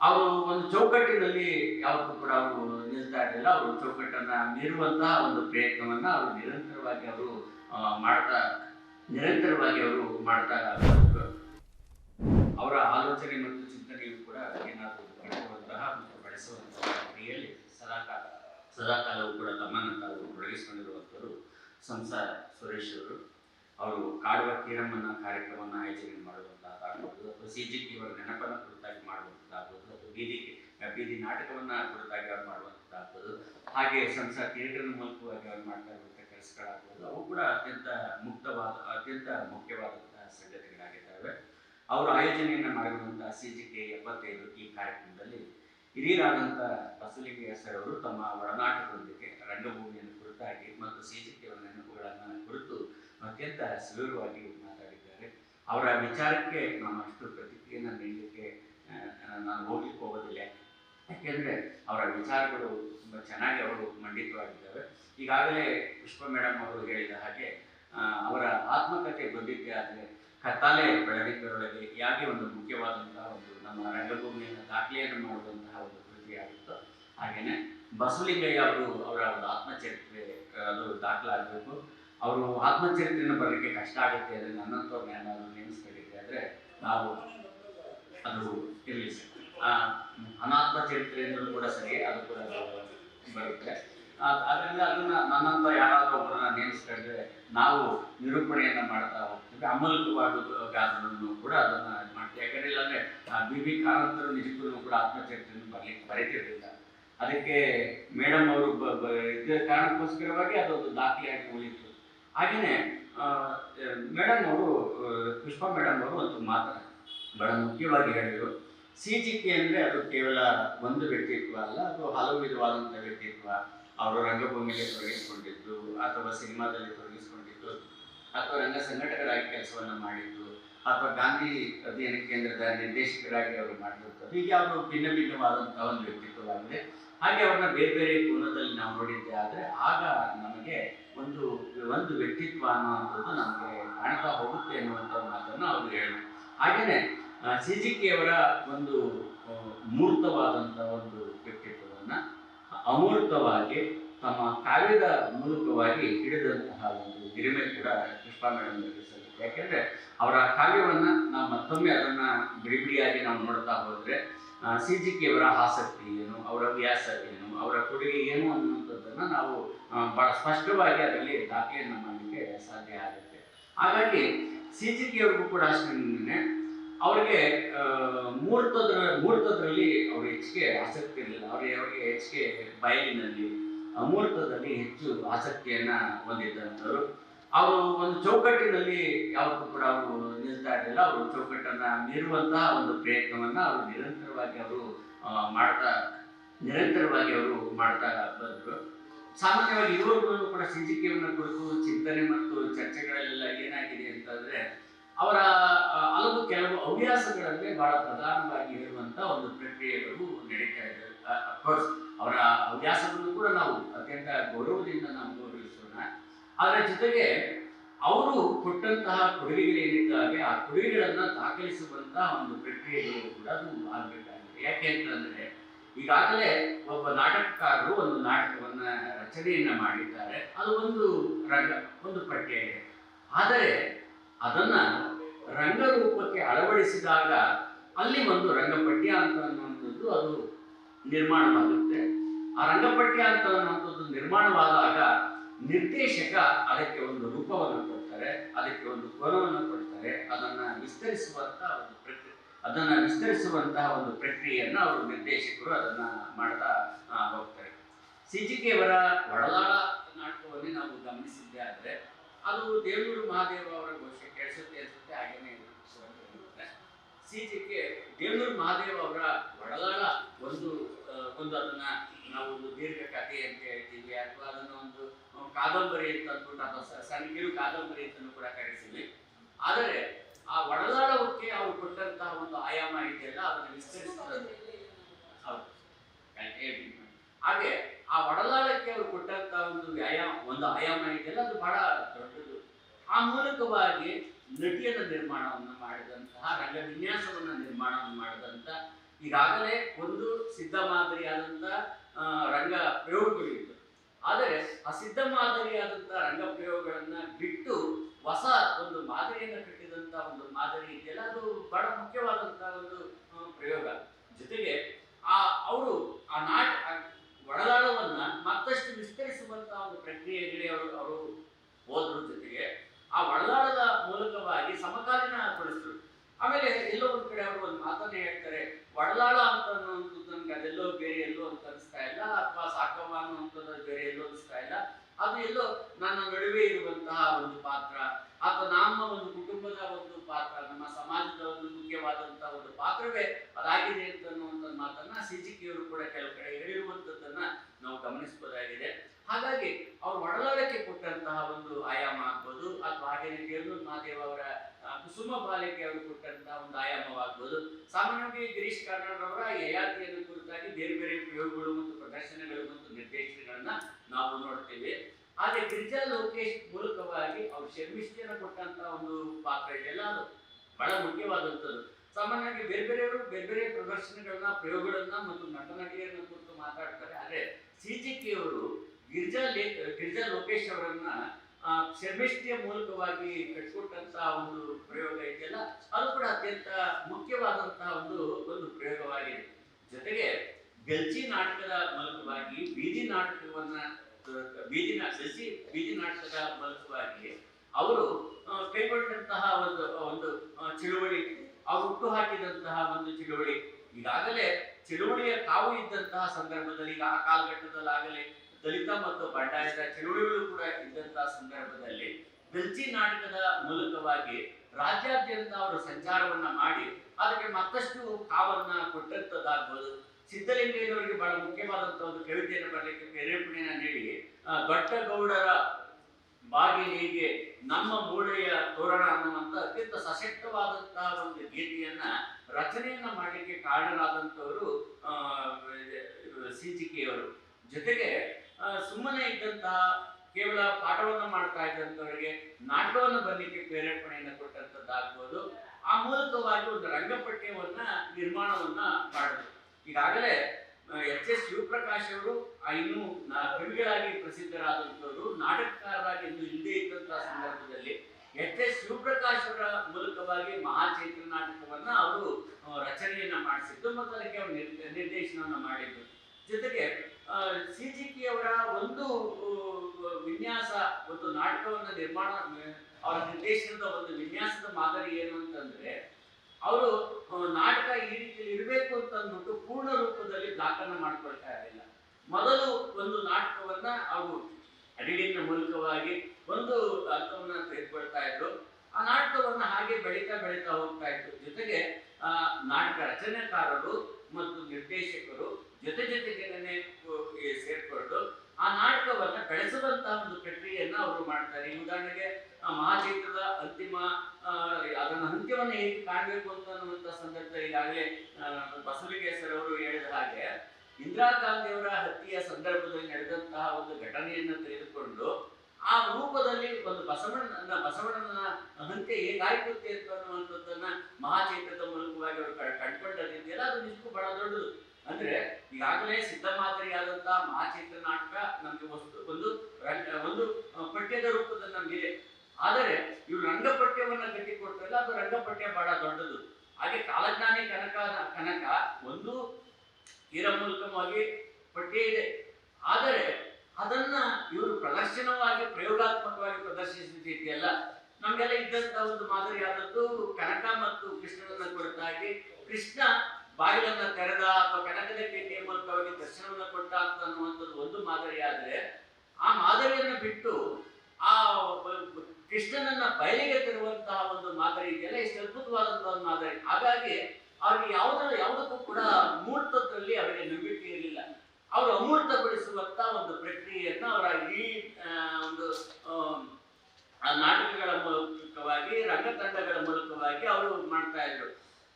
ಅವರು ಒಂದು ಚೌಕಟ್ಟಿನಲ್ಲಿ ಯಾವತ್ತೂ ಕೂಡ ಅವರು ನಿಲ್ತಾ ಇರಲಿಲ್ಲ ಅವರು ಚೌಕಟ್ಟನ್ನ ಮೀರುವಂತಹ ಒಂದು ಪ್ರಯತ್ನವನ್ನ ಅವರು ನಿರಂತರವಾಗಿ ಅವರು ಮಾಡ್ತಾ, ನಿರಂತರವಾಗಿ ಅವರು ಮಾಡ್ತಾ. ಅವರ ಆಲೋಚನೆ ಮತ್ತು ಚಿಂತನೆಯು ಕೂಡ ಏನಾದರೂ ಬೆಳೆಸುವಂತಹ ಮತ್ತು ಬೆಳೆಸುವಂತಹ ಕ್ರಿಯೆಯಲ್ಲಿ ಸದಾಕಾಲ, ಸದಾಕಾಲವೂ ಕೂಡ ತಮ್ಮನ್ನು ತಾವು ತೊಡಗಿಸಿಕೊಂಡಿರುವಂಥವರು ಸಂಸಾರ ಸುರೇಶ್ ಅವರು ಅವರು ಕಾಡುವ ಕೀರಮ್ಮನ ಕಾರ್ಯಕ್ರಮವನ್ನು ಆಯೋಜನೆ ಮಾಡುವಂತಹದ್ದಾಗ್ಬೋದು ಅಥವಾ ಸಿ ಜಿ ಅವರ ನೆನಪನ್ನು ಕುರಿತಾಗಿ ಬೀದಿ ಬೀದಿ ನಾಟಕವನ್ನು ಕುರಿತಾಗಿ ಅವ್ರು ಮಾಡುವಂಥದ್ದಾಗ್ಬೋದು ಹಾಗೆ ಸಣ್ಣ ಸಣ್ಣ ಥಿಯೇಟರ್ ಮೂಲಕವಾಗಿ ಅವ್ರು ಮಾಡ್ತಾ ಇರುವಂಥ ಕೆಲಸಗಳಾಗ್ಬೋದು. ಅವು ಕೂಡ ಅತ್ಯಂತ ಮುಕ್ತವಾದ, ಅತ್ಯಂತ ಮುಖ್ಯವಾದಂತಹ ಸಂಗತಿಗಳಾಗಿದ್ದಾವೆ. ಅವರು ಆಯೋಜನೆಯನ್ನು ಮಾಡಿರುವಂತಹ ಸಿ ಜಿ ಕೆ ಎಪ್ಪತ್ತೈದು ಈ ಕಾರ್ಯಕ್ರಮದಲ್ಲಿ ಹಿರಿಯರಾದಂಥ ಬಸಲಿಂಗಯ್ಯ ಸರ್ ಅವರು ತಮ್ಮ ಒಡನಾಟದೊಂದಿಗೆ ರಂಗಭೂಮಿಯನ್ನು ಕುರಿತಾಗಿ ಮತ್ತು ಸಿ ಜಿ ಕೆ ಅವರ ನೆನಪುಗಳನ್ನು ಕುರಿತು ಅತ್ಯಂತ ಸುಲಭವಾಗಿ ಮಾತಾಡಿದ್ದಾರೆ. ಅವರ ವಿಚಾರಕ್ಕೆ ನಾನು ಅಷ್ಟು ಪ್ರತಿಕ್ರಿಯೆಯನ್ನು ನೀಡಲಿಕ್ಕೆ ನಾನು ಹೋಗ್ಲಿಕ್ಕೆ ಹೋಗೋದಿಲ್ಲ. ಯಾಕೆಂದರೆ ಅವರ ವಿಚಾರಗಳು ತುಂಬ ಚೆನ್ನಾಗಿ ಅವರು ಮಂಡಿತವಾಗಿದ್ದಾವೆ. ಈಗಾಗಲೇ ಪುಷ್ಪ ಮೇಡಮ್ ಅವರು ಹೇಳಿದ ಹಾಗೆ ಅವರ ಆತ್ಮಕಥೆ ಬಂದಿದ್ದೇ ಆದರೆ ಕತ್ತಾಲೆ ಬೆಳವಣಿಗೆಯೊಳಗೆ ಯಾಕೆ ಒಂದು ಮುಖ್ಯವಾದಂತಹ ಒಂದು ನಮ್ಮ ರಂಗಭೂಮಿಯನ್ನು ದಾಖಲೆಯನ್ನು ಮಾಡುವಂತಹ ಒಂದು ಕೃತಿಯಾಗಿತ್ತು ಹಾಗೆಯೇ ಬಸವಲಿಂಗಯ್ಯ ಅವರು ಅವರ ಒಂದು ಆತ್ಮಚರಿತ್ರೆ ಅದು ದಾಖಲಾಗಬೇಕು. ಅವರು ಆತ್ಮಚರಿತ್ರೆಯನ್ನು ಬರಲಿಕ್ಕೆ ಕಷ್ಟ ಆಗುತ್ತೆ ಅಂದರೆ ನನ್ನಂತ ಜ್ಞಾನ ನೇಮಿಸ್ಕೊಂಡಿದ್ದೆ ಆದರೆ ನಾವು ಅದು ಇರಲಿ ಸರ್. ಅನಾತ್ಮ ಚರಿತ್ರೆಯಿಂದಲೂ ಕೂಡ ಸರಿ, ಅದು ಕೂಡ ಬರುತ್ತೆ. ಅದರಿಂದ ಅದನ್ನ ನನ್ನಂತ ಯಾರಾದ್ರೂ ಒಬ್ಬರನ್ನ ನೇಮಿಸ್ಕೊಂಡ್ರೆ ನಾವು ನಿರೂಪಣೆಯನ್ನ ಮಾಡ್ತಾ ಹೋಗ್ತೀವಿ. ಅಮೂಲ್ಯವಾದನ್ನು ಕೂಡ ಅದನ್ನ ಮಾಡ್ತೀವಿ. ಯಾಕಂದ್ರೆ ಇಲ್ಲಾಂದ್ರೆ ಬಿ ಬಿ ಕಾರಂತರು ನಿಜಕ್ಕೂ ಕೂಡ ಆತ್ಮಚರಿತ್ರೆಯನ್ನು ಬರ್ಲಿಕ್ಕೆ ಬರೀತಿರ್ಲಿಲ್ಲ. ಅದಕ್ಕೆ ಮೇಡಮ್ ಅವರು ಇದ್ದ ಕಾರಣಕ್ಕೋಸ್ಕರವಾಗಿ ಅದೊಂದು ದಾಖಲೆಯಾಗಿ ಉಳಿತು. ಹಾಗೇನೆ ಮೇಡಮ್ ಅವರು ಪುಷ್ಪ ಮೇಡಮ್ ಅವರು ಒಂದು ಮಾತ್ರ ಬಹಳ ಮುಖ್ಯವಾಗಿ ಹೇಳಿದರು. ಸಿ ಜಿ ಅಂದರೆ ಅದು ಕೇವಲ ಒಂದು ವ್ಯಕ್ತಿತ್ವ ಅಲ್ಲ, ಅದು ಹಲವು ವಿಧವಾದಂಥ ವ್ಯಕ್ತಿತ್ವ. ಅವರು ರಂಗಭೂಮಿಗೆ ತೊಡಗಿಸಿಕೊಂಡಿದ್ದು, ಅಥವಾ ಸಿನಿಮಾದಲ್ಲಿ ತೊಡಗಿಸಿಕೊಂಡಿದ್ದು, ಅಥವಾ ರಂಗ ಸಂಘಟಕರಾಗಿ ಕೆಲಸವನ್ನು ಮಾಡಿದ್ದು, ಅಥವಾ ಗಾಂಧಿ ಅಧ್ಯಯನ ಕೇಂದ್ರದ ನಿರ್ದೇಶಕರಾಗಿ ಅವರು ಮಾಡಿರುತ್ತಾರೆ ಹೀಗೆ ಅವರು ಭಿನ್ನ ಭಿನ್ನವಾದಂತಹ ಒಂದು ವ್ಯಕ್ತಿತ್ವವಾಗಿದೆ. ಹಾಗೆ ಅವ್ರನ್ನ ಬೇರೆ ಬೇರೆ ಕೋನದಲ್ಲಿ ನಾವು ನೋಡಿದ್ದೆ ಆದರೆ ಆಗ ನಮಗೆ ಒಂದು ಒಂದು ವ್ಯಕ್ತಿತ್ವ ಅನ್ನುವಂಥದ್ದು ನಮಗೆ ಕಾಣ್ತಾ ಹೋಗುತ್ತೆ ಅನ್ನುವಂಥ ಮಾತನ್ನು ಅವರು ಹೇಳಿದ್ರು. ಹಾಗೆಯೇ ಸಿ ಜಿ ಕೆ ಅವರ ಒಂದು ಮೂರ್ತವಾದಂಥ ಒಂದು ವ್ಯಕ್ತಿತ್ವವನ್ನು ಅಮೂರ್ತವಾಗಿ ತಮ್ಮ ಕಾವ್ಯದ ಮೂಲಕವಾಗಿ ಹಿಡಿದಂತಹ ಒಂದು ಹಿರಿಮೆ ಕೂಡ ಪುಷ್ಪಾ ಮೇಡಮ್ ಸಲ್ಲುತ್ತೆ ಯಾಕೆಂದ್ರೆ ಅವರ ಕಾವ್ಯವನ್ನು ನಾವು ಮತ್ತೊಮ್ಮೆ ಅದನ್ನ ಬಿಡಿಬಿಡಿಯಾಗಿ ನಾವು ನೋಡ್ತಾ ಹೋದರೆ ಸಿ ಜಿ ಅವರ ಆಸಕ್ತಿ ಏನು, ಅವರ ವ್ಯಾಸ ಏನು, ಅವರ ಕೊಡುಗೆ ಏನು ಅನ್ನುವಂಥದ್ದನ್ನು ನಾವು ಬಹಳ ಸ್ಪಷ್ಟವಾಗಿ ಅದರಲ್ಲಿ ದಾಖಲೆಯನ್ನು ಮಾಡಲಿಕ್ಕೆ ಸಾಧ್ಯ ಆಗುತ್ತೆ. ಹಾಗಾಗಿ ಸಿ ಜಿ ಅವ್ರಿಗೂ ಕೂಡ ಅಷ್ಟೇ ಅವ್ರಿಗೆ ಮೂರ್ತದ್ರ, ಮೂರ್ತದ್ರಲ್ಲಿ ಅವ್ರು ಹೆಚ್ಚಿಗೆ ಆಸಕ್ತಿ ಇರಲಿಲ್ಲ. ಅವ್ರಿಗೆ ಅವರಿಗೆ ಹೆಚ್ಚಿಗೆ ಬಯಲಿನಲ್ಲಿ ಅಮೂರ್ತದಲ್ಲಿ ಹೆಚ್ಚು ಆಸಕ್ತಿಯನ್ನ ಹೊಂದಿದ್ದಂಥವ್ರು. ಅವರು ಒಂದು ಚೌಕಟ್ಟಿನಲ್ಲಿ ಯಾವತ್ತೂ ಕೂಡ ಅವರು ನಿಲ್ತಾ ಇರಲಿಲ್ಲ. ಅವರು ಚೌಕಟ್ಟನ್ನ ಮೀರುವಂತಹ ಒಂದು ಪ್ರಯತ್ನವನ್ನ ಅವರು ನಿರಂತರವಾಗಿ ಅವರು ಮಾಡ್ತಾ, ನಿರಂತರವಾಗಿ ಅವರು ಮಾಡ್ತಾ ಬಂದರು. ಸಾಮಾನ್ಯವಾಗಿ ಇವರು ಕೂಡ ಸಿಜಿಕೆಯನ್ನು ಕುರಿತು ಚಿಂತನೆ ಮತ್ತು ಚರ್ಚೆಗಳಲ್ಲೆಲ್ಲ ಏನಾಗಿದೆ ಅಂತಂದ್ರೆ ಅವರ ಹಲವು ಕೆಲವು ಹವ್ಯಾಸಗಳಲ್ಲಿ ಬಹಳ ಪ್ರಧಾನವಾಗಿ ಇರುವಂತ ಒಂದು ಪ್ರಕ್ರಿಯೆಗಳು ನಡೀತಾ ಇದೆ. ಅಫ್ಕೋರ್ಸ್ ಅವರ ಹವ್ಯಾಸವನ್ನು ಕೂಡ ನಾವು ಅತ್ಯಂತ ಗೌರವದಿಂದ ನಾವು ಗೌರವಿಸೋಣ. ಅದರ ಜೊತೆಗೆ ಅವರು ಕೊಟ್ಟಂತಹ ಕೊಡುಗೆಗಳೇನಿದ್ದಾವೆ, ಆ ಕೊಡುಗೆಗಳನ್ನ ದಾಖಲಿಸುವಂತಹ ಒಂದು ಪ್ರಕ್ರಿಯೆಗಳು ಕೂಡ ಅದು ಆಗಬೇಕಾಗಿದೆ. ಯಾಕೆ ಅಂತಂದ್ರೆ, ಈಗಾಗಲೇ ಒಬ್ಬ ನಾಟಕಕಾರರು ಒಂದು ನಾಟಕವನ್ನ ರಚನೆಯನ್ನ ಮಾಡಿದ್ದಾರೆ. ಅದು ಒಂದು ರಂಗ, ಒಂದು ಪಠ್ಯ ಇದೆ. ಆದರೆ ಅದನ್ನ ರಂಗರೂಪಕ್ಕೆ ಅಳವಡಿಸಿದಾಗ ಅಲ್ಲಿ ಒಂದು ರಂಗಪಠ್ಯ ಅಂತ ಅನ್ನುವಂಥದ್ದು ಅದು ನಿರ್ಮಾಣವಾಗುತ್ತೆ. ಆ ರಂಗಪಠ್ಯ ಅಂತ ಅನ್ನುವಂಥದ್ದು ನಿರ್ಮಾಣವಾದಾಗ ನಿರ್ದೇಶಕ ಅದಕ್ಕೆ ಒಂದು ರೂಪವನ್ನು ಕೊಡ್ತಾರೆ, ಅದಕ್ಕೆ ಒಂದು ಕೋನವನ್ನು ಕೊಡ್ತಾರೆ, ಅದನ್ನ ವಿಸ್ತರಿಸುವಂತಹ ಒಂದು ಪ್ರಕ್ರಿಯೆ ಅದನ್ನ ವಿಸ್ತರಿಸುವಂತಹ ಒಂದು ಪ್ರಕ್ರಿಯೆಯನ್ನ ಅವರು ನಿರ್ದೇಶಕರು ಅದನ್ನ ಮಾಡ್ತಾ ಹೋಗ್ತಾರೆ. ಸಿಜಿಕೆಯವರ ಒಳಲಾಳ ನಾಟಕವನ್ನೇ ನಾವು ಗಮನಿಸಿದ್ದೆ ಆದ್ರೆ ಅದು ದೇವೂರು ಮಹಾದೇವ ಅವರ ಘೋಷ ಕೆಡಿಸುತ್ತೆ ಅನ್ಸುತ್ತೆ ಹಾಗೇನೆ ಸೀಜಕ್ಕೆ ಸಿಜಿಕೆ ದೇವೂರು ಮಹಾದೇವ ಅವರ ಒಡಲಾಳ ಒಂದು ಒಂದು ಅದನ್ನ ನಾವು ಒಂದು ದೀರ್ಘ ಕಥೆ ಅಂತ ಹೇಳ್ತೀವಿ ಅಥವಾ ಅದನ್ನ ಒಂದು ಕಾದಂಬರಿ ಅಂತ ಅಂದ್ಬಿಟ್ಟು ಅಥವಾ ಸಣ್ಣ ಕಿರು ಕಾದಂಬರಿ ಅಂತಲೂ ಕೂಡ ಕರೆಸ್ತೀವಿ ಆದರೆ ಆ ಒಳಲಾಳವಕ್ಕೆ ಅವ್ರು ಕೊಟ್ಟಂತಹ ಒಂದು ಆಯಾಮ ಇದೆಯಲ್ಲ ಅದನ್ನು ವಿಸ್ತರಿಸ್ತಾರೆ ಹೌದು. ಹಾಗೆ ಆ ಒಡಲಾಳಕ್ಕೆ ಅವರು ಕೊಟ್ಟಂತ ಒಂದು ವ್ಯಾಯಾಮ, ಒಂದು ಆಯಾಮ ಇದೆಯಲ್ಲ ಅದು ಬಹಳ ದೊಡ್ಡದು. ಆ ಮೂಲಕವಾಗಿ ನಟಿಯನ ನಿರ್ಮಾಣವನ್ನು ಮಾಡಿದಂತಹ ರಂಗ ವಿನ್ಯಾಸವನ್ನು ನಿರ್ಮಾಣವನ್ನು ಮಾಡಿದಂತ, ಈಗಾಗಲೇ ಒಂದು ಸಿದ್ಧ ಮಾದರಿಯಾದಂಥ ರಂಗ ಪ್ರಯೋಗಗಳು ಇತ್ತು ಆದರೆ ಆ ಸಿದ್ಧ ಮಾದರಿಯಾದಂಥ ರಂಗ ಪ್ರಯೋಗಗಳನ್ನು ಬಿಟ್ಟು ಹೊಸ ಒಂದು ಮಾದರಿಯನ್ನು ಕಟ್ಟಿದಂಥ ಒಂದು ಮಾದರಿ ಇದೆಯಲ್ಲ, ಅದು ಬಹಳ ಮುಖ್ಯವಾದಂಥ ಒಂದು ಆ, ಪ್ರಯೋಗ ಜೊತೆಗೆ ಆ ಅವರು ಆ ನಾಟ ಆ ಒಳದಾಳವನ್ನ ಮತ್ತಷ್ಟು ವಿಸ್ತರಿಸುವಂತ ಒಂದು ಪ್ರಕ್ರಿಯೆಗೆ ಅವರು ಅವರು ಹೋದ್ರ ಜೊತೆಗೆ ಆ ಒಳದಾಳದ ಮೂಲಕವಾಗಿ ಸಮಕಾಲೀನ ಪಡಿಸಿದ್ರು ಆಮೇಲೆ ಎಲ್ಲೋ ಒಂದ್ ಕಡೆ ಅವರು ಒಂದು ಮಾತನ್ನ ಹೇಳ್ತಾರೆ ಒಳದಾಳ ಅಂತ ಅನ್ನುವಂಥದ್ದು ನನ್ಗೆ ಅದೆಲ್ಲೋ ಬೇರೆ ಎಲ್ಲೋ ಅಂತ ಅನಿಸ್ತಾ ಇಲ್ಲ ಅಥವಾ ಸಾಕವ್ವ ಅನ್ನುವಂಥದ್ದು ಬೇರೆ ಎಲ್ಲೋ ಅನಿಸ್ತಾ ಇಲ್ಲ ಅದು ಎಲ್ಲೋ ನನ್ನ ನಡುವೆ ಇರುವಂತಹ ಒಂದು ಪಾತ್ರ. ಅಥವಾ ನಮ್ಮ ಒಂದು ಕುಟುಂಬದ ಒಂದು ಪಾತ್ರ, ನಮ್ಮ ಸಮಾಜದ ಒಂದು ಮುಖ್ಯವಾದಂತಹ ಒಂದು ಪಾತ್ರವೇ ಅದಾಗಿದೆ ಅಂತ ಮಾತನ್ನ ಸಿಜಿಕಿಯವರು ಕೂಡ ಕೆಲವು ಕಡೆ ಹೇಳಿರುವಂತದ್ದನ್ನ ನಾವು ಗಮನಿಸಬಹುದಾಗಿದೆ ಹಾಗಾಗಿ ಅವ್ರು ಒಡಲಾಳಕ್ಕೆ ಕೊಟ್ಟಂತಹ ಒಂದು ಆಯಾಮ ಆಗ್ಬೋದು, ಅಥವಾ ಹಾಗೆ ಕೇಳು ಮಹಾದೇವ್ ಅವರ ಕುಸುಮ ಬಾಲಿಕೆ ಅವರು ಕೊಟ್ಟಂತಹ ಒಂದು ಆಯಾಮವಾಗ್ಬೋದು. ಸಾಮಾನ್ಯವಾಗಿ ಗಿರೀಶ್ ಕಾರ್ನಾಡ್ರವರ ಯಯಾತಿಯನ್ನು ಕುರಿತಾಗಿ ಬೇರೆ ಬೇರೆ ಪ್ರಯೋಗಗಳು ಮತ್ತು ಪ್ರದರ್ಶನಗಳು ಮತ್ತು ನಿರ್ದೇಶನಗಳನ್ನ ನಾವು ನೋಡ್ತೇವೆ. ಆದ್ರೆ ಗಿರಿಜಾ ಲೋಕೇಶ್ ಮೂಲಕವಾಗಿ ಅವ್ರು ಶರ್ಮಿಷ್ಠಿಯನ್ನು ಕೊಟ್ಟಂತ ಒಂದು ಪಾತ್ರ ಇದೆಯಲ್ಲ ಅದು ಬಹಳ ಮುಖ್ಯವಾದಂಥದ್ದು. ಸಾಮಾನ್ಯವಾಗಿ ಬೇರೆ ಬೇರೆಯವರು ಬೇರೆ ಬೇರೆ ಪ್ರದರ್ಶನಗಳನ್ನ, ಪ್ರಯೋಗಗಳನ್ನ ಮತ್ತು ನಟ ಕುರಿತು ಮಾತಾಡ್ತಾರೆ. ಆದ್ರೆ ಸಿ ಜಿ ಕೆ ಅವರು ಗಿರಿಜಾ ಲೇ, ಗಿರಿಜಾ ಲೋಕೇಶ್ ಅವರನ್ನ ಶರ್ಮಿಷ್ಠಿಯ ಮೂಲಕವಾಗಿ ಕಟ್ಕೊಟ್ಟಂತಹ ಒಂದು ಪ್ರಯೋಗ ಇದೆಯಲ್ಲ ಅದು ಕೂಡ ಅತ್ಯಂತ ಮುಖ್ಯವಾದಂತಹ ಒಂದು ಒಂದು ಪ್ರಯೋಗವಾಗಿದೆ. ಜೊತೆಗೆ ಗಲ್ಚಿ ನಾಟಕದ ಮೂಲಕವಾಗಿ ಬೀದಿ ನಾಟಕವನ್ನ ಆ, ಸಸಿ ಬೀದಿ ನಾಟಕದ ಮೂಲಕವಾಗಿ ಅವರು ಕೈಗೊಂಡಂತಹ ಒಂದು ಒಂದು ಚಳುವಳಿ ಅವರು ಹುಟ್ಟು ಹಾಕಿದಂತಹ ಒಂದು ಚಳುವಳಿ. ಈಗಾಗಲೇ ಚಳುವಳಿಯ ಕಾವು ಇದ್ದಂತಹ ಸಂದರ್ಭದಲ್ಲಿ ಈಗ ಆ ಕಾಲಘಟ್ಟದಲ್ಲಾಗಲೇ ದಲಿತ ಮತ್ತು ಬಂಡಾಯದ ಚಳುವಳಿಗಳು ಕೂಡ ಇದ್ದಂತಹ ಸಂದರ್ಭದಲ್ಲಿ ಬೆಲ್ಚಿ ನಾಟಕದ ಮೂಲಕವಾಗಿ ರಾಜ್ಯಾದ್ಯಂತ ಅವರು ಸಂಚಾರವನ್ನ ಮಾಡಿ ಅದಕ್ಕೆ ಮತ್ತಷ್ಟು ಕಾವನ್ನ ಕೊಟ್ಟಂತದ್ದಾಗ್ಬೋದು. ಸಿದ್ದಲಿಂಗಯ್ಯನವರಿಗೆ ಬಹಳ ಮುಖ್ಯವಾದಂತಹ ಒಂದು ಕವಿತೆಯನ್ನು ಬರಲಿಕ್ಕೆ ಪ್ರೇರೇಪಣೆಯನ್ನ ನೀಡಿ ದೊಡ್ಡಗೌಡರ ಬಾಗಿಲಿಗೆ ನಮ್ಮ ಮೂಳೆಯ ತೋರಣ ಅನ್ನುವಂತ ಅತ್ಯಂತ ಸಶಕ್ತವಾದಂತಹ ಒಂದು ಗೀತೆಯನ್ನ ರಚನೆಯನ್ನ ಮಾಡಲಿಕ್ಕೆ ಕಾರಣರಾದಂಥವರು ಸಿಜಿಕೆಯವರು ಜೊತೆಗೆ ಸುಮ್ಮನೆ ಇದ್ದಂತಹ ಕೇವಲ ಪಾಠವನ್ನ ಮಾಡ್ತಾ ಇದ್ದಂಥವರಿಗೆ ನಾಟಕವನ್ನು ಬರಲಿಕ್ಕೆ ಪ್ರೇರೇಪಣೆಯನ್ನು ಕೊಟ್ಟಂತದ್ದಾಗ್ಬೋದು ಆ ಮೂಲಕವಾಗಿ ಒಂದು ರಂಗಪಠ್ಯವನ್ನ ನಿರ್ಮಾಣವನ್ನ ಮಾಡಿದ್ರು. ಈಗಾಗಲೇ ಎಚ್ ಎಸ್ ಶಿವಪ್ರಕಾಶ್ ಅವರು ಇನ್ನು ಕವಿಗಳಾಗಿ ಪ್ರಸಿದ್ಧರಾದಂಥವರು, ನಾಟಕಕಾರರಾಗಿ ಇನ್ನು ಹಿಂದೆ ಇದ್ದಂತಹ ಸಂದರ್ಭದಲ್ಲಿ, ಎಚ್ ಎಸ್ ಶಿವಪ್ರಕಾಶ್ ಅವರ ಮೂಲಕವಾಗಿ ಮಹಾಚೈತ್ರ ನಾಟಕವನ್ನ ಅವರು ರಚನೆಯನ್ನ ಮಾಡಿಸಿದ್ದು ಮತ್ತು ಅದಕ್ಕೆ ಅವರು ನಿರ್- ನಿರ್ದೇಶನವನ್ನ ಮಾಡಿದ್ದು. ಜೊತೆಗೆ ಸಿ ಜಿ ಕೆ ಅವರ ಒಂದು ವಿನ್ಯಾಸ, ಒಂದು ನಾಟಕವನ್ನ ನಿರ್ಮಾಣ ಅವರ ನಿರ್ದೇಶನದ ಒಂದು ವಿನ್ಯಾಸದ ಮಾದರಿ ಏನು ಅಂತಂದ್ರೆ ಅವರು ನಾಟಕ ಈ ರೀತಿಯಲ್ಲಿ ಇರಬೇಕು ಅಂತ ಅಂದ್ಬಿಟ್ಟು ಪೂರ್ಣ ರೂಪದಲ್ಲಿ ದಾಖಲೆ ಮಾಡ್ಕೊಳ್ತಾ ಇರಲಿಲ್ಲ. ಮೊದಲು ಒಂದು ನಾಟಕವನ್ನ ಅವರು ಅಡಿಡಿನ ಮೂಲಕವಾಗಿ ಒಂದು ಅರ್ಥವನ್ನ ತೆಗೆದುಕೊಳ್ತಾ ಇದ್ರು. ಆ ನಾಟಕವನ್ನ ಹಾಗೆ ಬೆಳೀತಾ ಬೆಳೀತಾ ಹೋಗ್ತಾ ಇತ್ತು ಜೊತೆಗೆ ಆ, ನಾಟಕ ರಚನೆಕಾರರು ಮತ್ತು ನಿರ್ದೇಶಕರು ಜೊತೆ ಜೊತೆಗೇನೆ ಸೇರ್ಕೊಂಡು ಆ ನಾಟಕವನ್ನ ಬೆಳೆಸುವಂತಹ ಒಂದು ಪ್ರಕ್ರಿಯೆಯನ್ನ ಅವರು ಮಾಡ್ತಾರೆ. ಉದಾಹರಣೆಗೆ ಆ ಮಹಾಚೈತ್ರದ ಅಂತಿಮ ಆ, ಅದನ್ನ ಅಂತ್ಯವನ್ನು ಹೇಗೆ ಕಾಣಬೇಕು ಅಂತ ಸಂದರ್ಭದಲ್ಲಿ ಈಗಾಗಲೇ ಬಸವಲಿಂಗೇಶ್ವರ ಅವರು ಹೇಳಿದ ಹಾಗೆ, ಇಂದಿರಾ ಗಾಂಧಿಯವರ ಹತ್ಯೆಯ ಸಂದರ್ಭದಲ್ಲಿ ನಡೆದಂತಹ ಒಂದು ಘಟನೆಯನ್ನು ತೆಗೆದುಕೊಂಡು, ಆ ರೂಪದಲ್ಲಿ ಒಂದು ಬಸವಣ್ಣನ ಬಸವಣ್ಣನ ಹಂತೆ ಅಂತ ಅನ್ನುವಂಥದ್ದನ್ನ ಮಹಾಚೈತ್ರದ ಮೂಲಕವಾಗಿ ಅವರು ಕಂಡುಕೊಂಡ ರೀತಿಯಲ್ಲಿ ಅದು ನಿಜಕ್ಕೂ ಬಹಳ ದೊಡ್ಡದು. ಅಂದ್ರೆ, ಈಗಾಗಲೇ ಸಿದ್ಧ ಮಾದರಿಯಾದಂತಹ ಮಹಾಚೈತ್ರ ನಾಟಕ ನಮಗೆ ವಸ್ತು, ಒಂದು ಒಂದು ಪಠ್ಯದ ರೂಪದಲ್ಲಿ ನಮಗಿದೆ. ಆದರೆ, ಇವರು ರಂಗಪಠ್ಯವನ್ನ ಕಟ್ಟಿಕೊಡ್ತಾರಲ್ಲ ಅದು ರಂಗಪಠ್ಯ ಬಹಳ ದೊಡ್ಡದು. ಹಾಗೆ ಕಾಲಜ್ಞಾನಿ ಕನಕ ಕನಕ ಒಂದು ಮೂಲಕವಾಗಿ ಪಠ್ಯ ಇದೆ. ಆದರೆ ಅದನ್ನ ಇವರು ಪ್ರದರ್ಶನವಾಗಿ, ಪ್ರಯೋಗಾತ್ಮಕವಾಗಿ ಪ್ರದರ್ಶಿಸಿದ್ದೆಲ್ಲ ನಮಗೆಲ್ಲ ಇದ್ದಂತ ಒಂದು ಮಾದರಿಯಾದದ್ದು ಕನಕ ಮತ್ತು ಕೃಷ್ಣನನ್ನ ಕುರಿತಾಗಿ ಕೃಷ್ಣ ಬಾಗಿಲನ್ನ ತೆರೆದ ಅಥವಾ ಕನಕದ ಪೇಟೆಯ ಮೂಲಕವಾಗಿ ದರ್ಶನವನ್ನ ಕೊಟ್ಟ ಅಂತ ಅನ್ನುವಂಥದ್ದು ಒಂದು ಮಾದರಿ ಆದ್ರೆ ಆ ಮಾದರಿಯನ್ನು ಬಿಟ್ಟು ಆ ಕೃಷ್ಣನನ್ನ ಬಯಲಿಗೆ ತರುವಂತಹ ಒಂದು ಮಾದರಿ ಇದೆಯಲ್ಲ ಇಷ್ಟು ಅದ್ಭುತವಾದಂತಹ ಒಂದು ಮಾದರಿ. ಹಾಗಾಗಿ ಅವ್ರಿಗೆ ಯಾವ್ದಾದ್ರು ಯಾವುದಕ್ಕೂ ಕೂಡ ಮೂರ್ತದಲ್ಲಿ ಅವರಿಗೆ ನಂಬಿಕೆ ಇರಲಿಲ್ಲ. ಅವರು ಅಮೂರ್ತಗೊಳಿಸುವಂತ ಒಂದು ಪ್ರಕ್ರಿಯೆಯನ್ನ ಅವರ ಇಡೀ ಆ, ಒಂದು ಆಮ್, ಆ ನಾಟಕಗಳ ಮೂಲಕವಾಗಿ ರಂಗತಂಡಗಳ ಮೂಲಕವಾಗಿ ಅವರು ಮಾಡ್ತಾ ಇದ್ರು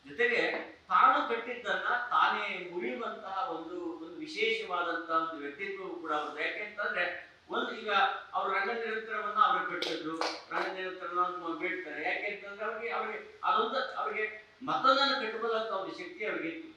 ಜೊತೆಗೆ ತಾನು ಕಟ್ಟಿದ್ದನ್ನ ತಾನೇ ಮುರಿಯುವಂತಹ ಒಂದು ಒಂದು ವಿಶೇಷವಾದಂತಹ ಒಂದು ವ್ಯಕ್ತಿತ್ವವು ಕೂಡ ಅವ್ರದ್ದು ಯಾಕೆಂತಂದ್ರೆ ಒಂದು ಈಗ ಅವ್ರ ರಂಗ ನಿರಂತರವನ್ನ ಅವ್ರಿಗೆ ಕಟ್ಟಿದ್ರು ರಂಗ ನಿರಂತರವನ್ನು ಬಿಡ್ತಾರೆ ಯಾಕೆಂತಂದ್ರೆ ಅವ್ರಿಗೆ ಅವ್ರಿಗೆ ಅದೊಂದು ಅವ್ರಿಗೆ ಮತ್ತೊಂದನ್ನು ಕಟ್ಟಬಲ್ಲಂತ ಒಂದು ಶಕ್ತಿ ಅವ್ರಿಗೆ ಇತ್ತು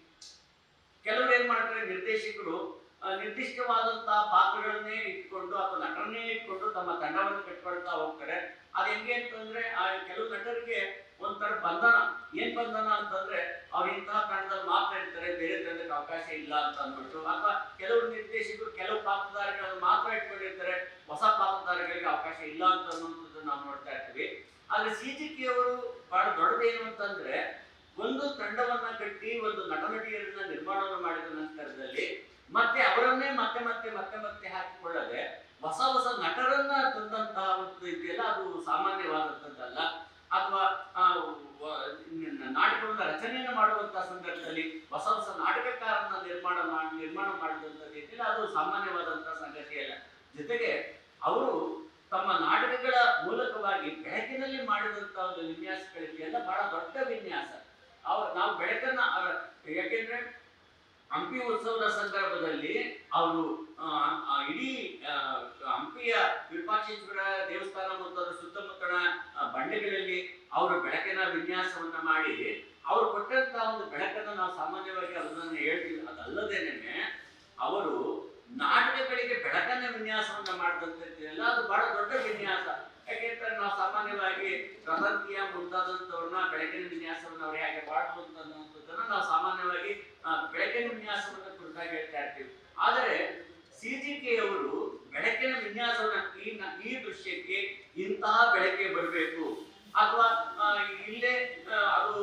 ನಿರ್ದೇಶಕರು ನಿರ್ದಿಷ್ಟವಾದಂತಹ ಪಾತ್ರಗಳನ್ನೇ ಇಟ್ಕೊಂಡು ಅಥವಾ ನಟರನ್ನೇ ಇಟ್ಕೊಂಡು ತಮ್ಮ ತಂಡವನ್ನು ಕಟ್ಕೊಳ್ತಾ ಹೋಗ್ತಾರೆ. ಅದು ಹೆಂಗೆ ಅಂತಂದ್ರೆ, ಆ, ಕೆಲವು ನಟರಿಗೆ ಒಂಥರ ಬಂಧನ. ಏನ್ ಬಂಧನ ಅಂತಂದ್ರೆ, ಅವ್ರು ಇಂತಹ ತಂಡದಲ್ಲಿ ಮಾತ್ರ ಇರ್ತಾರೆ, ಬೇರೆ ತಂಡಕ್ಕೆ ಅವಕಾಶ ಇಲ್ಲ ಅಂತ ಅಂದ್ಬಿಟ್ಟು, ಅಥವಾ ಕೆಲವು ನಿರ್ದೇಶಕರು ಕೆಲವು ಪಾತ್ರಧಾರಿಗಳನ್ನು ಮಾತ್ರ ಇಟ್ಕೊಂಡಿರ್ತಾರೆ, ಹೊಸ ಪಾತ್ರಧಾರಿಗಳಿಗೆ ಅವಕಾಶ ಇಲ್ಲ ಅಂತ ಅನ್ನುವಂಥದ್ದು ನಾವು ನೋಡ್ತಾ ಇರ್ತೀವಿ. ಆದ್ರೆ ಸಿ ಜಿ ಅವರು ಬಹಳ ದೊಡ್ಡದೇನು ಅಂತಂದ್ರೆ ಒಂದು ತಂಡವನ್ನ ಕಟ್ಟಿ, ಒಂದು ನಟನಟಿಯರನ್ನ ನಿರ್ಮಾಣವನ್ನು ಮಾಡಿದ ನಂತರದಲ್ಲಿ ಮತ್ತೆ ಅವರನ್ನೇ ಮತ್ತೆ ಮತ್ತೆ ಮತ್ತೆ ಮತ್ತೆ ಹಾಕಿಕೊಳ್ಳದೆ ಹೊಸ ಹೊಸ ನಟರನ್ನ ತಂದಂತಹ ಒಂದು ರೀತಿಯಲ್ಲ ಅದು ಸಾಮಾನ್ಯವಾದಂಥದ್ದಲ್ಲ. ಅಥವಾ ನಾಟಕವನ್ನ ರಚನೆಯನ್ನು ಮಾಡುವಂತಹ ಸಂದರ್ಭದಲ್ಲಿ ಹೊಸ ಹೊಸ ನಾಟಕಕಾರನ ನಿರ್ಮಾಣ ಮಾಡಿ ನಿರ್ಮಾಣ ಮಾಡಿದಂತ ರೀತಿಯಲ್ಲಿ ಅದು ಸಾಮಾನ್ಯವಾದಂತಹ ಸಂಗತಿ ಅಲ್ಲ. ಜೊತೆಗೆ ಅವರು ತಮ್ಮ ನಾಟಕಗಳ ಮೂಲಕವಾಗಿ ಬೆಳಕಿನಲ್ಲಿ ಮಾಡಿದಂತಹ ಒಂದು ವಿನ್ಯಾಸಗಳಿಗೆಲ್ಲ ಬಹಳ ದೊಡ್ಡ ವಿನ್ಯಾಸ. ಅವ್ರು ನಾವು ಬೆಳಕನ್ನ ಯಾಕೆಂದ್ರೆ ಹಂಪಿ ಉತ್ಸವದ ಸಂದರ್ಭದಲ್ಲಿ ಅವರು ಇಡೀ ಹಂಪಿಯ ವಿರೂಪಾಕ್ಷೇಶ್ವರ ದೇವಸ್ಥಾನ ಮತ್ತು ಅದರ ಸುತ್ತಮುತ್ತಲ ಬಂಡೆಗಳಲ್ಲಿ ಅವರು ಬೆಳಕಿನ ವಿನ್ಯಾಸವನ್ನ ಮಾಡಿ ಅವರು ಕೊಟ್ಟಂತಹ ಒಂದು ಬೆಳಕನ್ನು ನಾವು ಸಾಮಾನ್ಯವಾಗಿ ಅದನ್ನ ಹೇಳ್ತೀವಿ. ಅದಲ್ಲದೇನೆ ಅವರು ನಾಟಕಗಳಿಗೆ ಬೆಳಕನ್ನ ವಿನ್ಯಾಸವನ್ನ ಮಾಡಿದಂಥದ್ದೆಲ್ಲ ಅದು ಬಹಳ ದೊಡ್ಡ ವಿನ್ಯಾಸ. ಯಾಕೆಂದ್ರೆ ನಾವು ಸಾಮಾನ್ಯವಾಗಿ ರಥಂತಿಯ ಮುಂತಾದಂಥವ್ರನ್ನ ಬೆಳಕಿನ ವಿನ್ಯಾಸವನ್ನು ಅವ್ರು ಹೇಗೆ ಮಾಡಬಹುದು ಅನ್ನುವಂಥದ್ದನ್ನ ನಾವು ಸಾಮಾನ್ಯವಾಗಿ ಬೆಳಕಿನ ವಿನ್ಯಾಸವನ್ನು ಕುರಿತಾಗಿ ಹೇಳ್ತಾ ಇರ್ತೀವಿ. ಆದರೆ ಸಿ ಜಿ ಕೆ ಅವರು ಬೆಳಕಿನ ವಿನ್ಯಾಸವನ್ನ ಈ ಈ ದೃಶ್ಯಕ್ಕೆ ಇಂತಹ ಬೆಳಕೆ ಬರಬೇಕು ಅಥವಾ ಇಲ್ಲೇ ಅದು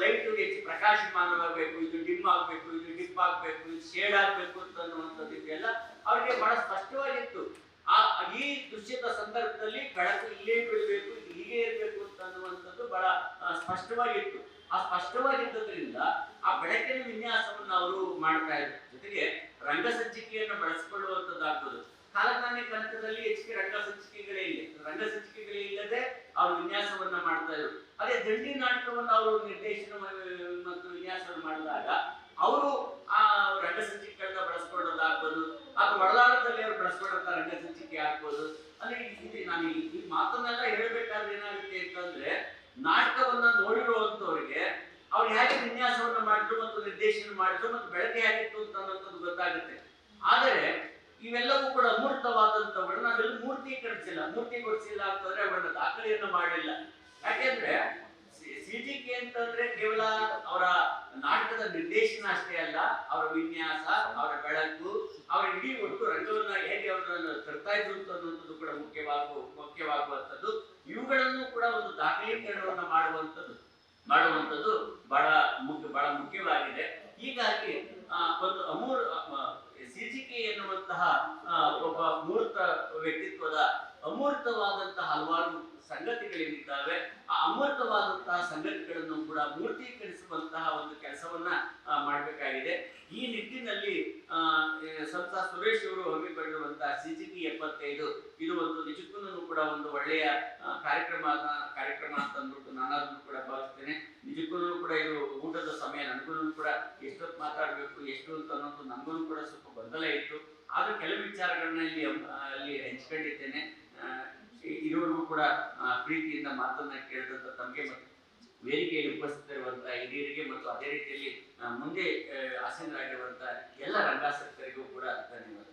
ಲೈಟ್ ಹೆಚ್ಚು ಪ್ರಕಾಶಮಾನವಾಗಬೇಕು, ಇದು ಡಿಮ್ ಆಗಬೇಕು, ಇದು ಡಿಪ್ ಆಗಬೇಕು ಇದು ಶೇಡ್ ಆಗಬೇಕು ಅಂತ ಅನ್ನುವಂಥದ್ದು ಇದೆಯಲ್ಲ ಅವರಿಗೆ ಬಹಳ ಸ್ಪಷ್ಟವಾಗಿತ್ತು ಆ ಈ ದೃಶ್ಯದ ಸಂದರ್ಭದಲ್ಲಿ ಬೆಳಕು ಇಲ್ಲೇ ಬೀಳಬೇಕು ಇದು ಹೀಗೆ ಇರಬೇಕು ಅಂತ ಅನ್ನುವಂಥದ್ದು ಬಹಳ ಆ, ಸ್ಪಷ್ಟವಾಗಿತ್ತು. ಆ ಸ್ಪಷ್ಟವಾಗಿದ್ದರಿಂದ ಆ ಬೆಳಕಿನ ವಿನ್ಯಾಸವನ್ನು ಅವರು ಮಾಡ್ತಾ ಇದ್ರು. ಜೊತೆಗೆ ರಂಗಸಂಚಿಕೆಯನ್ನು ಬಳಸಿಕೊಳ್ಳುವಂಥದ್ದಾಗ್ಬೋದು ಕಾಲಜ್ಞಾನಿ ಕನಕದಲ್ಲಿ ಹೆಚ್ಚಿಗೆ ರಂಗಸಂಚಿಕೆಗಳೇ ಇಲ್ಲ. ರಂಗಸಂಚಿಕೆಗಳೇ ಇಲ್ಲದೆ ಅವರು ವಿನ್ಯಾಸವನ್ನ ಮಾಡ್ತಾ ಇದ್ರು. ಅದೇ ದಂಡಿ ನಾಟಕವನ್ನು ಅವರು ನಿರ್ದೇಶನ ಮತ್ತು ವಿನ್ಯಾಸವನ್ನು ಮಾಡಿದಾಗ, ಅವರು ಆ ರಂಗಸಜ್ಜಿಕೆಗಳನ್ನ ಬಳಸ್ಕೊಳ್ಳೋದಾಗ್ಬೋದು ಅಥವಾ ಒಳದಾಳದಲ್ಲಿ ಅವರು ಬಳಸ್ಕೊಳ್ಳೋಂಥ ರಂಗಸಜ್ಜಿಕೆ ಆಗ್ಬೋದು ಅಂದ್ರೆ ಇದು ನಾನು ಈ ಈ ಮಾತನ್ನೆಲ್ಲ ಹೇಳ್ಬೇಕಾದ್ರೆ ಏನಾಗುತ್ತೆ ಅಂತಂದ್ರೆ ನಾಟಕವನ್ನ ನೋಡಿರುವಂತವರಿಗೆ ಅವ್ರು ಹೇಗೆ ವಿನ್ಯಾಸವನ್ನ ಮಾಡಿದ್ರು ಮತ್ತು ನಿರ್ದೇಶನ ಮಾಡಿದ್ರು ಮತ್ತು ಬೆಳಕೆ ಆಗಿತ್ತು ಅಂತ ಅನ್ನೋಂಥದ್ದು ಗೊತ್ತಾಗುತ್ತೆ. ಆದರೆ ಇವೆಲ್ಲವೂ ಕೂಡ ಅಮೂರ್ತವಾದಂತವಳು ನಾವೆಲ್ಲ ಮೂರ್ತಿ ಕೊಡಿಸಿಲ್ಲ ಅಂತಂದ್ರೆ ಅವಳ ದಾಖಲೆಯನ್ನು ಮಾಡಿಲ್ಲ. ಯಾಕೆಂದ್ರೆ ಸಿ ಜಿ ಕೆ ಅಂತಂದ್ರೆ ಕೇವಲ ಅವರ ನಾಟಕದ ನಿರ್ದೇಶನ ಅಷ್ಟೇ ಅಲ್ಲ, ಅವರ ವಿನ್ಯಾಸ, ಅವರ ಬೆಳಕು, ಅವರ ಇಡೀ ಒಟ್ಟು ರಂಗವನ್ನ ಹೇಗೆ ಅವರನ್ನು ತರ್ತಾ ಇದ್ರು ಅನ್ನುವಂಥದ್ದು ಕೂಡ ಮುಖ್ಯವಾಗುವ ಮುಖ್ಯವಾಗುವಂಥದ್ದು. ಇವುಗಳನ್ನು ಕೂಡ ಒಂದು ದಾಖಲೀಕರಣವನ್ನು ಮಾಡುವಂಥದ್ದು. ಮಾಡುವಂಥದ್ದು ಬಹಳ ಮುಖ್ಯ, ಬಹಳ ಮುಖ್ಯವಾಗಿದೆ. ಹೀಗಾಗಿ ಒಂದು ಅಮೂರ್ ಸಿಜಿಕೆ ಎನ್ನುವಂತಹ ಒಬ್ಬ ಮೂರ್ತ ವ್ಯಕ್ತಿತ್ವದ ಅಮೂರ್ತವಾದಂತಹ ಹಲವಾರು ಸಂಗತಿಗಳೇನಿದ್ದಾವೆ ಆ ಅಮೂರ್ತವಾದಂತಹ ಸಂಗತಿಗಳನ್ನು ಕೂಡ ಮೂರ್ತೀಕರಿಸುವಂತಹ ಒಂದು ಕೆಲಸವನ್ನ ಮಾಡಬೇಕಾಗಿದೆ. ಈ ನಿಟ್ಟಿನಲ್ಲಿ ಸಂತ ಸುರೇಶ್ ಅವರು ಹಮ್ಮಿಕೊಂಡಿರುವಂತಹ ಸಿಜಿಪಿ ಎಪ್ಪತ್ತೈದು ಕೂಡ ಒಂದು ಒಳ್ಳೆಯ ಕಾರ್ಯಕ್ರಮ ಕಾರ್ಯಕ್ರಮ ಅಂತ ಅಂದ್ಬಿಟ್ಟು ನಾನು ಅದನ್ನು ಕೂಡ ಭಾವಿಸ್ತೇನೆ. ನಿಜಕ್ಕೂ ಕೂಡ ಇದು ಊಟದ ಸಮಯ ನನಗೂ ಕೂಡ ಎಷ್ಟೊತ್ತು ಮಾತಾಡಬೇಕು ಎಷ್ಟು ಅಂತ ಅನ್ನೋದು ನನಗೂ ಕೂಡ ಸ್ವಲ್ಪ ಗೊಂದಲ ಇತ್ತು. ಆದ್ರೂ ಕೆಲವು ವಿಚಾರಗಳನ್ನ ಇಲ್ಲಿ ಅಲ್ಲಿ ಹಂಚ್ಕೊಂಡಿದ್ದೇನೆ. ಆ, ಇ- ಕೂಡ ಪ್ರೀತಿಯಿಂದ ಮಾತನ್ನ ಕೇಳಿದಂತ ತಮಗೆ ಮತ್ತು ವೇದಿಕೆಯಲ್ಲಿ ಉಪಸ್ಥಿತರಿರುವಂತಹ ಹಿರಿಯರಿಗೆ ಮತ್ತು ಅದೇ ರೀತಿಯಲ್ಲಿ ಮುಂದೆ ಆಸೀನರಾಗಿರುವಂತಹ ಎಲ್ಲ ರಂಗಾಸಕ್ತರಿಗೂ ಕೂಡ ಧನ್ಯವಾದ